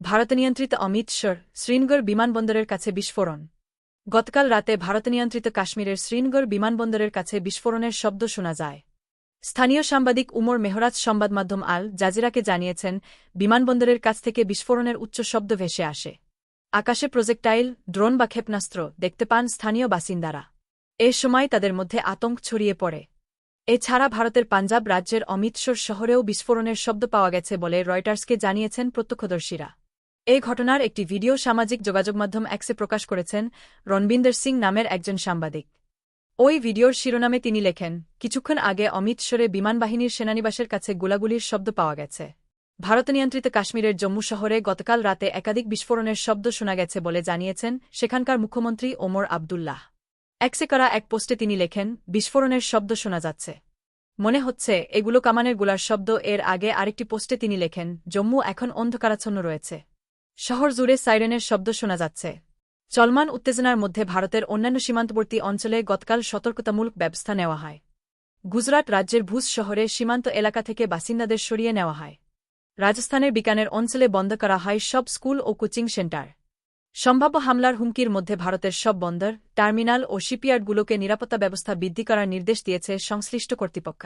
ভারত নিয়ন্ত্রিত অমৃতসর শ্রীনগর বিমানবন্দরের কাছে বিস্ফোরণ। গতকাল রাতে ভারত নিয়ন্ত্রিত কাশ্মীরের শ্রীনগর বিমানবন্দরের কাছে বিস্ফোরণের শব্দ শোনা যায়। স্থানীয় সাংবাদিক উমর মেহরাজ সংবাদ মাধ্যম আল জাজিরাকে জানিয়েছেন, বিমানবন্দরের কাছ থেকে বিস্ফোরণের উচ্চ শব্দ ভেসে আসে। আকাশে প্রজেক্টাইল, ড্রোন বা ক্ষেপণাস্ত্র দেখতে পান স্থানীয় বাসিন্দারা। এ সময় তাদের মধ্যে আতঙ্ক ছড়িয়ে পড়ে। এছাড়া ভারতের পাঞ্জাব রাজ্যের অমৃতসর শহরেও বিস্ফোরণের শব্দ পাওয়া গেছে বলে রয়টার্সকে জানিয়েছেন প্রত্যক্ষদর্শীরা। এ ঘটনার একটি ভিডিও সামাজিক যোগাযোগ মাধ্যম অ্যাক্সে প্রকাশ করেছেন রণবিন্দর সিং নামের একজন সাংবাদিক। ওই ভিডিওর শিরোনামে তিনি লেখেন, কিছুক্ষণ আগে অমৃতসরে বিমানবাহিনীর সেনানিবাসের কাছে গোলাগুলির শব্দ পাওয়া গেছে। ভারত নিয়ন্ত্রিত কাশ্মীরের জম্মু শহরে গতকাল রাতে একাধিক বিস্ফোরণের শব্দ শোনা গেছে বলে জানিয়েছেন সেখানকার মুখ্যমন্ত্রী ওমর আবদুল্লাহ। এক্সে করা এক পোস্টে তিনি লেখেন, বিস্ফোরণের শব্দ শোনা যাচ্ছে। মনে হচ্ছে এগুলো কামানের গোলার শব্দ। এর আগে আরেকটি পোস্টে তিনি লেখেন, জম্মু এখন অন্ধকারাচ্ছন্ন রয়েছে। শহর জুড়ে সাইরেনের শব্দ শোনা যাচ্ছে। চলমান উত্তেজনার মধ্যে ভারতের অন্যান্য সীমান্তবর্তী অঞ্চলে গতকাল সতর্কতামূলক ব্যবস্থা নেওয়া হয়। গুজরাট রাজ্যের ভুজ শহরে সীমান্ত এলাকা থেকে বাসিন্দাদের সরিয়ে নেওয়া হয়। রাজস্থানের বিকানের অঞ্চলে বন্ধ করা হয় সব স্কুল ও কোচিং সেন্টার। সম্ভাব্য হামলার হুমকির মধ্যে ভারতের সব বন্দর, টার্মিনাল ও শিপইয়ার্ডগুলোকে নিরাপত্তা ব্যবস্থা বৃদ্ধি করার নির্দেশ দিয়েছে সংশ্লিষ্ট কর্তৃপক্ষ।